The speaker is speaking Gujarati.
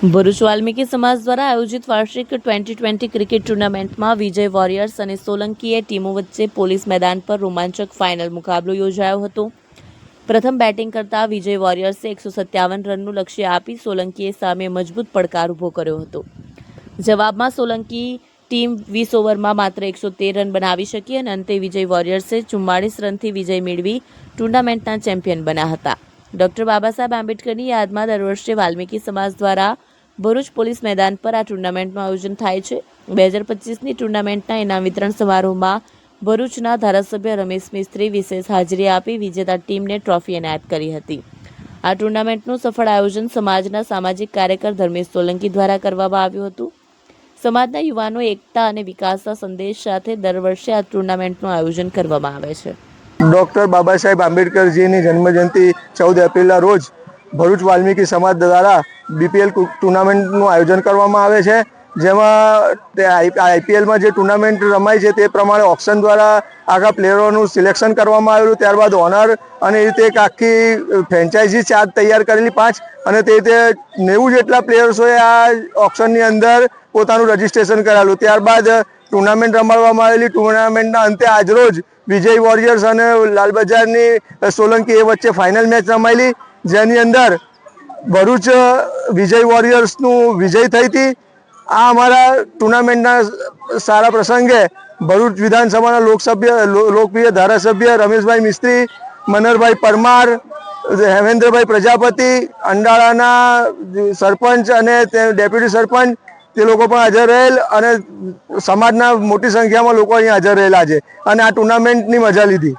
ભરૂચ વાલ્મીકી સમાજ દ્વારા આયોજિત વાર્ષિક ટ્વેન્ટી ટ્વેન્ટી ક્રિકેટ ટુર્નામેન્ટમાં વિજય વોરિયર્સ અને સોલંકીએ ટીમો વચ્ચે પોલીસ મેદાન પર રોમાંચક ફાઇનલ મુકાબલો યોજાયો હતો. પ્રથમ બેટિંગ કરતા વિજય વોરિયર્સે એકસો સત્યાવન રનનું લક્ષ્ય આપી સોલંકીએ સામે મજબૂત પડકાર ઊભો કર્યો હતો. જવાબમાં સોલંકી ટીમ વીસ ઓવરમાં માત્ર એકસો તેર રન બનાવી શકી અને અંતે વિજય વોરિયર્સે ચુમ્માળીસ રનથી વિજય મેળવી ટુર્નામેન્ટના ચેમ્પિયન બન્યા હતા. ડોક્ટર બાબા સાહેબ આંબેડકરની યાદમાં દર વર્ષે વાલ્મીકી સમાજ દ્વારા ભરૂચ પોલીસ મેદાન પર આ ટુર્નામેન્ટનું આયોજન થાય છે. બે હજાર પચીસની ટુર્નામેન્ટના ઇનામ વિતરણ સમારોહમાં ભરૂચના ધારાસભ્ય રમેશ મિસ્ત્રી વિશેષ હાજરી આપી વિજેતા ટીમને ટ્રોફી એનાયત કરી હતી. આ ટુર્નામેન્ટનું સફળ આયોજન સમાજના સામાજિક કાર્યકર ધર્મેશ સોલંકી દ્વારા કરવામાં આવ્યું હતું. સમાજના યુવાનો એકતા અને વિકાસના સંદેશ સાથે દર વર્ષે આ ટુર્નામેન્ટનું આયોજન કરવામાં આવે છે. ડૉક્ટર બાબા સાહેબ આંબેડકરજીની જન્મજયંતિ ચૌદ એપ્રિલના રોજ ભરૂચ વાલ્મીકી સમાજ દ્વારા બીપીએલ ટુર્નામેન્ટનું આયોજન કરવામાં આવે છે. જેમાં તે આઈપીએલમાં જે ટુર્નામેન્ટ રમાય છે તે પ્રમાણે ઓપ્શન દ્વારા આખા પ્લેયરોનું સિલેક્શન કરવામાં આવેલું, ત્યારબાદ ઓનર અને એ રીતે એક આખી ફ્રેન્ચાઇઝી ચાર્જ તૈયાર કરેલી પાંચ અને તે રીતે નેવું જેટલા પ્લેયર્સોએ આ ઓપ્શનની અંદર પોતાનું રજિસ્ટ્રેશન કરાવેલું. ત્યારબાદ ટુર્નામેન્ટ રમાડવામાં આવેલી. ટુર્નામેન્ટના અંતે આજરોજ વિજય વોરિયર્સ અને લાલબજારની સોલંકી એ વચ્ચે ફાઇનલ મેચ રમાયેલી. જેની અંદર ભરૂચ વિજય વોરિયર્સનું વિજય થઈ હતી. આ અમારા ટુર્નામેન્ટના સારા પ્રસંગે ભરૂચ વિધાનસભાના લોકસભ્ય લોકપ્રિય ધારાસભ્ય રમેશભાઈ મિસ્ત્રી મનરભાઈ પરમાર, હેમેન્દ્રભાઈ પ્રજાપતિ, અંડાળાના સરપંચ અને ડેપ્યુટી સરપંચ તે લોકો પણ હાજર રહેલ અને સમાજના મોટી સંખ્યામાં લોકો અહીંયા હાજર રહેલા છે. અને આ ટુર્નામેન્ટની મજા લીધી.